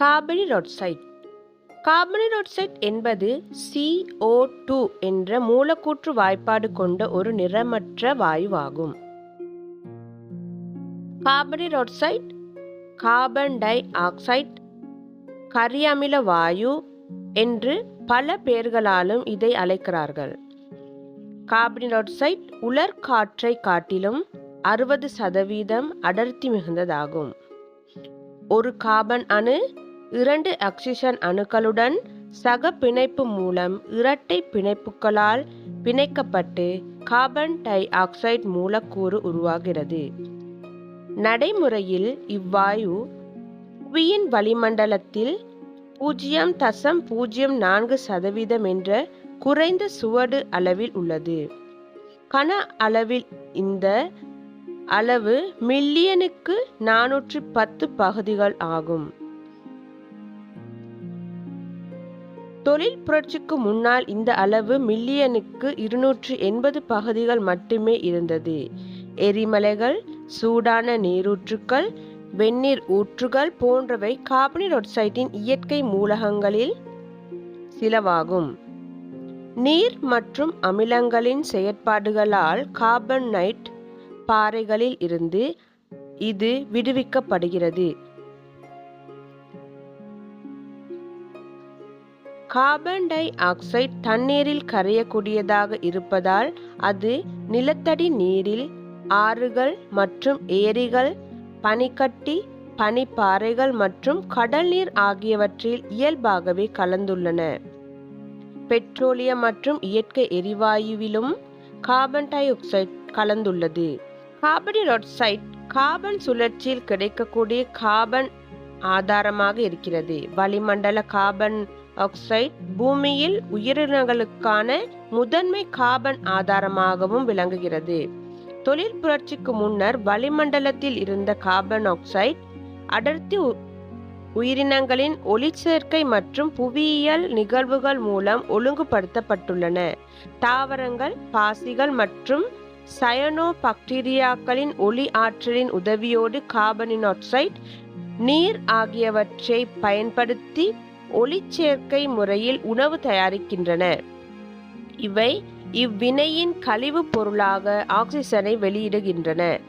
கார்பனிரொட்சைட் கார்பனிரொட்சைட் என்பது CO two என்ற மூலக்கூற்று வாய்ப்பாடு கொண்ட ஒரு நிறமற்ற வாயுவாகும். கார்பனிரொட்சைட் கார்பன் டை ஆக்சைட் கரியமில வாயு என்று பல பெயர்களாலும் இதை அழைக்கிறார்கள். கார்பனிரொட்சைட் உலர் காற்றை காட்டிலும் அறுபது சதவீதம் அடர்த்தி மிகுந்ததாகும். ஒரு கார்பன் அணு இரண்டு ஆக்சிஜன் அணுக்களுடன் சக பிணைப்பு மூலம் இரட்டை பிணைப்புகளால் பிணைக்கப்பட்டு கார்பன் டை ஆக்சைடு மூலக்கூறு உருவாகிறது. நடைமுறையில் இவ்வாயு புவியின் வளிமண்டலத்தில் பூஜ்ஜியம் தசம் பூஜ்ஜியம் நான்கு சதவீதம் என்ற குறைந்த சுவடு அளவில் உள்ளது. கன அளவில் இந்த அளவு மில்லியனுக்கு நானூற்றி பத்து பகுதிகள் ஆகும். தொழில் புரட்சிக்கு முன்னால் இந்த அளவு மில்லியனுக்கு இருநூற்று எண்பது பகுதிகள் மட்டுமே இருந்தது. எரிமலைகள் சூடான நீரூற்றுக்கள் வெந்நீர் ஊற்றுகள் போன்றவை கார்பனிரொட்சைட்டின் இயற்கை மூலகங்களில் சிலவாகும். நீர் மற்றும் அமிலங்களின் செயற்பாடுகளால் கார்பனைட் பாறைகளில் இருந்து இது விடுவிக்கப்படுகிறது. கார்பன் டை ஆக்சைடு தண்ணீரில் கரையக்கூடியதாக இருப்பதால் அது நிலத்தடி நீரில் ஆறுகள் மற்றும் ஏரிகள் பனிக்கட்டி பனிப்பாறைகள் மற்றும் கடல் நீர் ஆகியவற்றில் இயல்பாகவே கலந்துள்ளன. பெட்ரோலியம் மற்றும் இயற்கை எரிவாயுவிலும் கார்பன் டை ஆக்சைடு கலந்துள்ளது. கார்பனிரொட்சைட் கார்பன் சுழற்சியில் கிடைக்கக்கூடிய கார்பன் ஆதாரமாக இருக்கிறது. வளிமண்டல கார்பன் ஆக்சைடு பூமியில் உயிரினங்களுக்கான முதன்மை கார்பன் ஆதாரமாகவும் விளங்குகிறது. தொழில் புரட்சிக்கு முன்னர் வளிமண்டலத்தில் இருந்த கார்பன் ஆக்சைடு அடர்த்தி உ- உயிரினங்களின் ஒளிச்சேர்க்கை மற்றும் புவியியல் நிகழ்வுகள் மூலம் ஒழுங்குபடுத்தப்பட்டுள்ளன. தாவரங்கள் பாசிகள் மற்றும் சயனோ பாக்டீரியாக்களின் ஒளி ஆற்றலின் உதவியோடு கார்பனின் ஆக்சைடு நீர் ஆகியவற்றை பயன்படுத்தி ஒளிச்சேர்க்கை முறையில் உணவு தயாரிக்கின்றன. இவை இவ்வினையின் கழிவுப் பொருளாக ஆக்சிஜனை வெளியிடுகின்றன.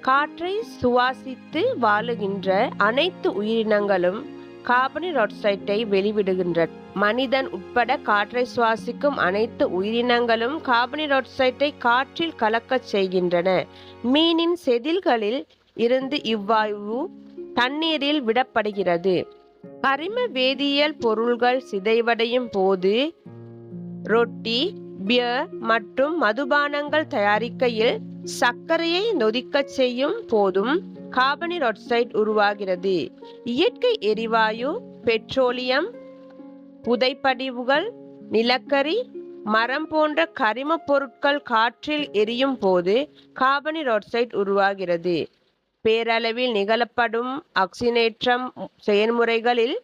காற்றை சுவாசித்து வாழுகின்ற அனைத்து உயிரினங்களும் கார்பனிராக்சைட்டை வெளிவிடுகின்றன. மனிதன் உட்பட காற்றை சுவாசிக்கும் அனைத்து உயிரினங்களும் கார்பனிராக்சைட்டை காற்றில் கலக்கச் செய்கின்றன. மீனின் செதில்களில் இருந்து இவ்வாயு தண்ணீரில் விடப்படுகிறது. கரிம வேதியியல் பொருள்கள் சிதைவடையும் போது ரொட்டி பியர் மற்றும் மதுபானங்கள் தயாரிக்கையில் சர்க்கரையை நொதிக்கச் செய்யும் போதும் கார்பனிராக்சைடு உருவாகிறது. இயற்கை எரிவாயு பெட்ரோலியம் புதைப்படிவுகள் நிலக்கரி மரம் போன்ற கரிமப் பொருட்கள் காற்றில் எரியும் போது கார்பனிராக்சைடு உருவாகிறது. பேரளவில் நிகழப்படும் ஆக்சினேற்றம் செயல்முறைகளில்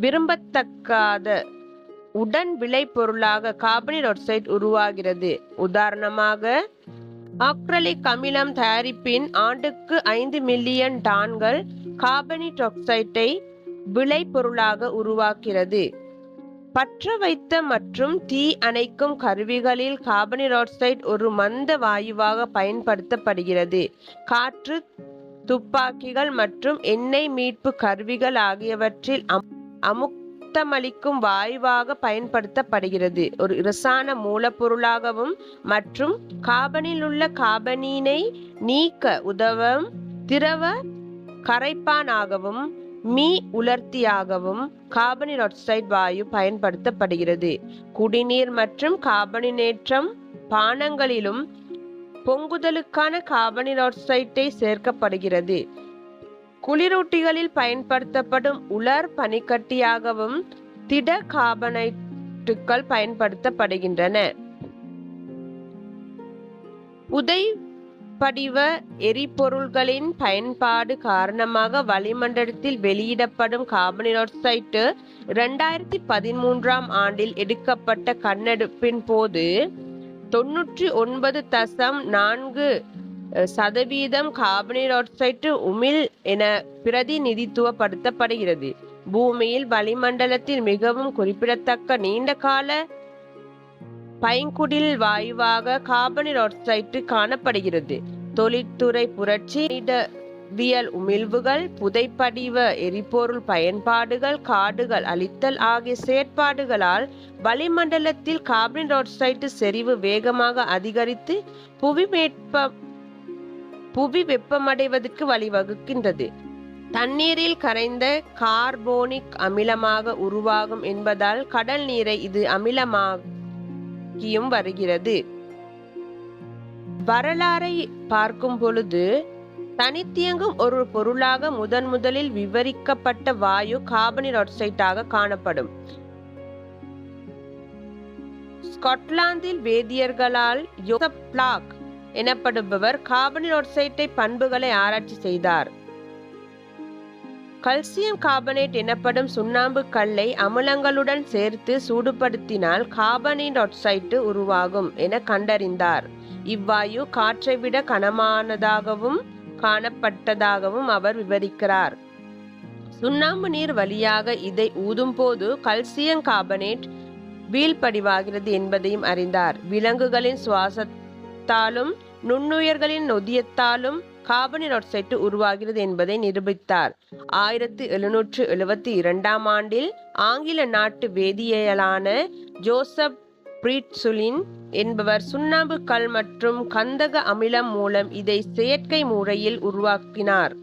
விரும்பத்தக்காத உடன் விளைபொருளாக கார்பனிராக்சைடு உருவாகிறது. உதாரணமாக ஆக்ரலிக் அமிலம் தயாரிப்பின் ஆண்டுக்கு ஐந்து மில்லியன் டான்கள் கார்பனிக் ஆக்சைட்டை விளைபொருளாக உருவாக்கிறது. பற்ற வைத்த மற்றும் தீ அணைக்கும் கருவிகளில் கார்பனிராக்சைடு ஒரு மந்த வாயுவாக பயன்படுத்தப்படுகிறது. காற்று துப்பாக்கிகள் மற்றும் எண்ணெய் மீட்பு கருவிகள் ஆகியவற்றில் அமுக்தமளிக்கும் வாயுவாக பயன்படுத்தப்படுகிறது. ஒரு இரசான மூலப்பொருளாகவும் மற்றும் காபனில் உள்ள கார்பனீனை நீக்க உதவும் திரவ கரைப்பானாகவும் மீ உலர்த்தியாகவும் கார்பனில் ஆக்சைடு வாயு பயன்படுத்தப்படுகிறது. குடிநீர் மற்றும் கார்பனினேற்றம் பானங்களிலும் பொங்குதலுக்கான கார்பனிராக்சைட்டை சேர்க்கப்படுகிறது. குளிரூட்டிகளில் பயன்படுத்தப்படும் உலர் பனிக்கட்டியாகவும் திட கார்பனைட்டுகள் பயன்படுத்தப்படுகின்றன. உதை படிவ எரிபொருள்களின் பயன்பாடு காரணமாக வளிமண்டலத்தில் வெளியிடப்படும் கார்பனிராக்சைட்டு இரண்டாயிரத்தி பதிமூன்றாம் ஆண்டில் எடுக்கப்பட்ட கண்ணெடுப்பின் போது தொன்னூற்றி ஒன்பது தசம் நான்கு சதவீதம் கார்பனிராக்சைட்டு உமிழ் என பிரதிநிதித்துவப்படுத்தப்படுகிறது. பூமியில் வளிமண்டலத்தில் மிகவும் குறிப்பிடத்தக்க நீண்ட கால பைங்குடில் வாயுவாக கார்பன் ஆக்சைடு காணப்படுகிறது. தொழிற்துறை புரட்சி வியல் உமிழ்வுகள் புதைப்படிவ எரிபொருள் பயன்பாடுகள் காடுகள் அழித்தல் ஆகிய செயற்பாடுகளால் வளிமண்டலத்தில் கார்பன் ஆக்சைடு செறிவு வேகமாக அதிகரித்து புவி மேற்ப புவி வெப்பமடைவதற்கு வழிவகுக்கின்றது. தண்ணீரில் கரைந்த கார்போனிக் அமிலமாக உருவாகும் என்பதால் கடல் நீரை இது அமிலமாகியும் வருகிறது. வரலாறை பார்க்கும் பொழுது தனித்தியங்கும் ஒரு பொருளாக முதன் முதலில் விவரிக்கப்பட்ட வாயு கார்பன் ஆக்சைடாக காணப்படும். ஸ்காட்லாந்தில் வேதியர்களால் யோசப் பிளாக் எனப்படுபவர் கார்பன் ஆக்சைடை பண்புகளை ஆராய்ச்சி செய்தார். கல்சியம் கார்பனேட் எனப்படும் சுண்ணாம்பு கல்லை அமிலங்களுடன் சேர்த்து சூடுபடுத்தினால் கார்பனேட் ஆக்சைடு உருவாகும் என கண்டறிந்தார். இவ்வாயு காற்றை விட கனமானதாகவும் காணப்பட்டதாகவும் அவர் விவரிக்கிறார். சுண்ணாம்பு நீர் வழியாக இதை ஊதும் போது கல்சியம் கார்பனேட் வீழ்படிவாகிறது என்பதையும் அறிந்தார். விலங்குகளின் சுவாசத்தாலும் நுண்ணுயிர்களின் நொதியத்தாலும் கார்பன் ஆக்சைடு உருவாகிறது என்பதை நிரூபித்தார். ஆயிரத்தி எழுநூற்று எழுபத்தி இரண்டாம் ஆண்டில் ஆங்கில நாட்டு வேதியியலான ஜோசப் பிரீட்சுலின் என்பவர் சுண்ணாம்பு கல் மற்றும் கந்தக அமிலம் மூலம் இதை செயற்கை முறையில் உருவாக்கினார்.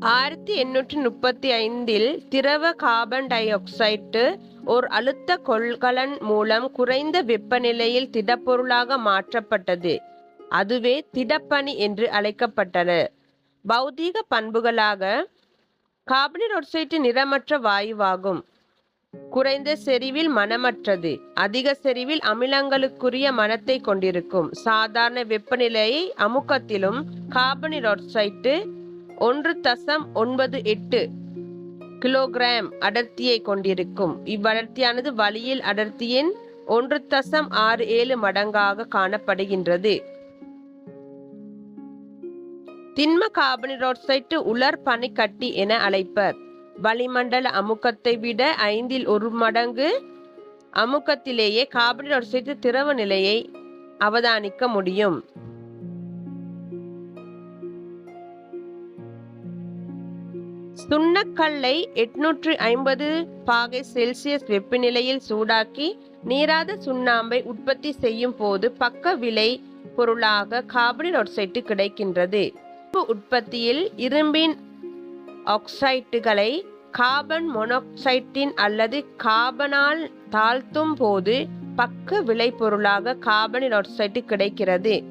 ஆயிரத்தி எண்ணூற்றி முப்பத்தி ஐந்தில் திரவ கார்பன் டை ஆக்சைடு ஓர் அழுத்த கொள்கலன் மூலம் குறைந்த வெப்பநிலையில் திடப்பொருளாக மாற்றப்பட்டது. அதுவே திடப்பனி என்று அழைக்கப்பட்டன பௌதீக பண்புகளாக கார்பன் ஆக்சைடு நிறமற்ற வாயுவாகும். குறைந்த செறிவில் மனமற்றது. அதிக செறிவில் அமிலங்களுக்குரிய மனத்தை கொண்டிருக்கும். சாதாரண வெப்பநிலையை அமுக்கத்திலும் கார்பன் ஒன்று தசம் ஒன்பது எட்டு கிலோகிராம் அடர்த்தியை கொண்டிருக்கும். இவ்வடர்த்தியானது வலியில் அடர்த்தியின் ஒன்று தசம் ஆறு ஏழு மடங்காக காணப்படுகின்றது. திண்ம கார்பன் உலர் பனிக்கட்டி என அழைப்பர். வளிமண்டல அமுக்கத்தை விட ஐந்தில் ஒரு மடங்கு அமுக்கத்திலேயே கார்பன் ஆக்சைடு திரவ நிலையை அவதானிக்க முடியும். சுண்ணக்கல்லை எட்நூற்று ஐம்பது பாகை செல்சியஸ் வெப்பநிலையில் சூடாக்கி நீராத சுண்ணாம்பை உற்பத்தி செய்யும் போது பக்க விலை பொருளாக கார்பன் ஆக்சைடு கிடைக்கின்றது. உற்பத்தியில் இரும்பின் ஆக்சைட்டுகளை கார்பன் மொனாக்சைட்டின் அல்லது கார்பனால் தாழ்த்தும் போது பக்க விளைபொருளாக கார்பன் ஆக்சைடு கிடைக்கிறது.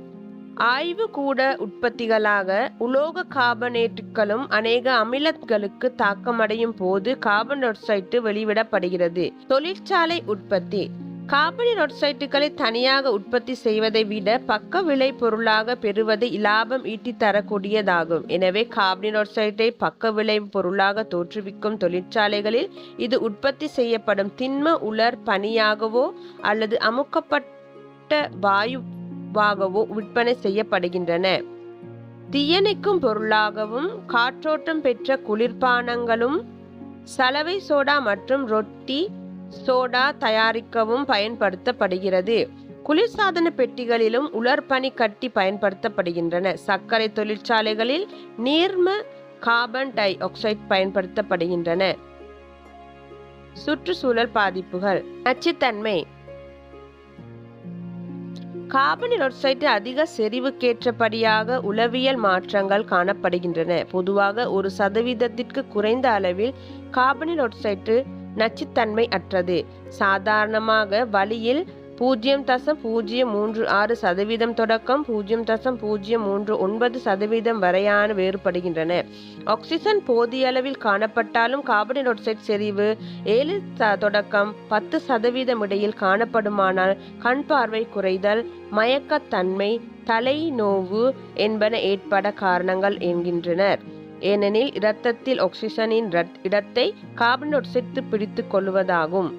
ஆய்வு கூட உற்பத்திகளாக உலோக கார்பனேட்டுகளும் அநேக அமிலங்களுக்கு தாக்கமடையும் போது கார்பன் ஆக்சைடு வெளிவிடப்படுகிறது. தொழிற்சாலை உற்பத்தி. கார்பன் ஒட்சைட்டுகளை தனியாக உற்பத்தி செய்வதை விட பக்க விளை பொருளாக பெறுவது இலாபம் ஈட்டி தரக்கூடியதாகும். எனவே கார்பன் ஒட்சைட்டை பக்க விளை பொருளாக தோற்றுவிக்கும் தொழிற்சாலைகளில் இது உற்பத்தி செய்யப்படும் திண்ம உலர் பனியாகவோ அல்லது அமுக்கப்பட்ட வாயுவாகவோ விற்பனை செய்யப்படுகின்றன. தீயணைக்கும் பொருளாகவும் காற்றோட்டம் பெற்ற குளிர்பானங்களும் சலவை சோடா மற்றும் ரொட்டி சோடா தயாரிக்கவும் பயன்படுத்தப்படுகிறது. குளிர்சாதன பெட்டிகளிலும் உலர்பனி கட்டி பயன்படுத்தப்படுகின்றன. சர்க்கரை தொழிற்சாலைகளில் நீர்ம கார்பன் டை ஆக்சைடு பயன்படுத்தப்படுகின்றன. சுற்றுச்சூழல் பாதிப்புகள். நச்சுத்தன்மை. கார்பன் ஆக்சைடு அதிக செறிவுக்கேற்றபடியாக உளவியல் மாற்றங்கள் காணப்படுகின்றன. பொதுவாக ஒரு சதவீதத்திற்கு குறைந்த அளவில் கார்பன் ஆக்சைடு நச்சுத்தன்மை அற்றது சாதாரணமாக வழியில் பூஜ்ஜியம் தசம் பூஜ்ஜியம் மூன்று ஆறு சதவீதம் தொடக்கம் பூஜ்ஜியம் தசம் பூஜ்ஜியம் மூன்று ஒன்பது சதவீதம் வரையான வேறுபடுகின்றன. ஆக்சிஜன் போதிய அளவில் காணப்பட்டாலும் கார்பன் ஆக்சைடு செறிவு ஏழு தொடக்கம் பத்து சதவீதம் இடையில் காணப்படுமானால் கண் பார்வை குறைதல் மயக்கத்தன்மை தலை நோவு என்பன ஏற்பட காரணங்கள் என்கின்றனர். ஏனெனில் இரத்தத்தில் ஆக்சிஜனின் இடத்தை கார்பன் ஆக்சைடு பிடித்து கொள்வதாகும்.